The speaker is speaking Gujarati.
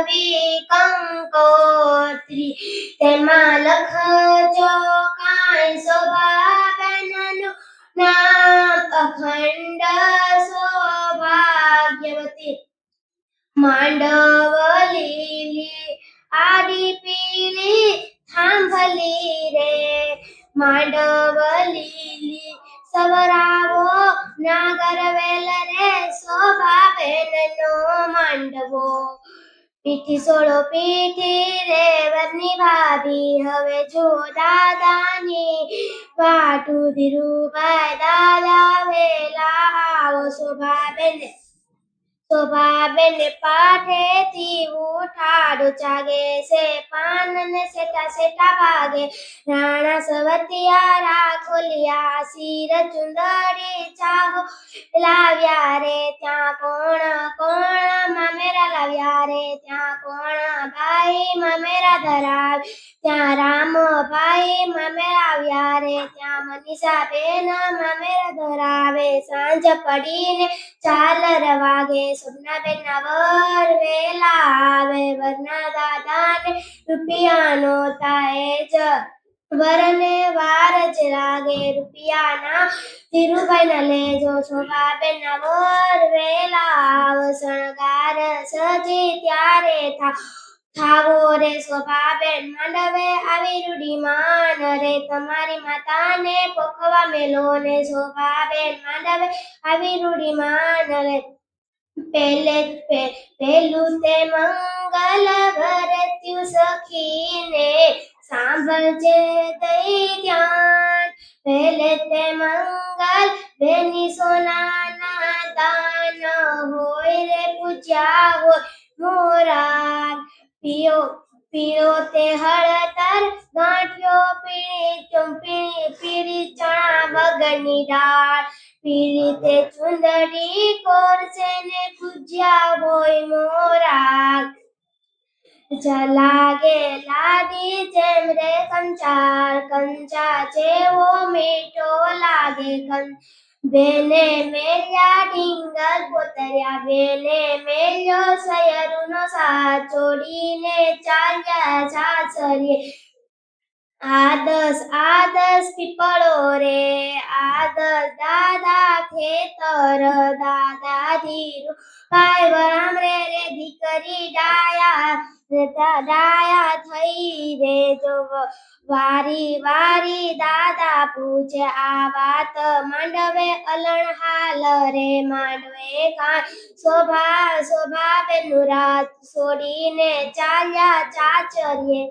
નવી કંકોત્રી તેમાં લખજો કાંઈ શોભાબેનનું અખંડ સૌભાગ્યવતી માંડવલી આડી પીલી થાંભલી રે માંડવલી સવરાવો નાગર વેલ રે શોભાબેનનો માંડવો પીઠી સોળો પીઠી રે વરની ભાભી. હવે જો દાદાની પાટુ ધીરુભાઈ દાદા વેલા આવો. શોભાબેન શોભાબેન પાઠેથી ઉઠાડો જાગે છે. પાન ને સેટા સેટા ભાગે. રાણા સવતિયા રાખોલિયા શિર ચુંદડી ચાહો. લાવ્યા રે ત્યાં કોણ ભાઈ મમેરા ધરાવ ત્યાં રામ ભાઈ મમેરા વ્યારે ત્યાં મનીષા બેન મમેરા ધરાવે સાંજ પડીને ચાલર વાગે. સોમનાબેન બેન વર વેલા આવે. વરના દાદાને રૂપિયાનો થાય જ વરને વાર જ લાગે. રૂપિયાના ધીરુભાઈ ના લેજો. શોભાબેન ના વર વેલા આવ. શણગાર સજી ત્યારે થા. થાવો શોભાબેન માંડવે આવી રૂડી માન રે. તમારી માતાને પોખવા મેલો ને સ્વભાવે માંડવે આવી રૂડી માન રે. પેલે પેલું તે મંગલ ભરત્યું સખીને. સાંભળજે દઈ ધ્યાન પેલે તે મંગલ બેની સોનાના દાન હોય રે, પૂજ્યા હોય મોરાર. પિયો પીળો તે હળદર, ગાંઠિયો, પીળી ચૂંપી, પીળી ચણા વગરની દાળ. પીળી તે ચુંદડી કોરસે ને પૂજ્યા હોય મોરા જલાગે લાડી જેમ રે કંચાર, કંચા જેવો મીઠો લાગે કં બેને મેલ્યા ડીંગલ પોતર્યા બેને મેલ્યો સયરુનો સાથ છોડીને ચાલ્યા સાસરીએ આદસ આદસ પીપળો રે આદસ દાદા ખેતર, દાદા ધીરુ ભાઈ વરામ રે રે દીકરી ડાયા ડાયા થઈ જો વારી વારી દાદા પૂછે આ વાત માંડવે અલણ હાલ રે માંડવે કા શોભા શોભા બેનું રાત છોડીને ચાલ્યા ચાચરીએ.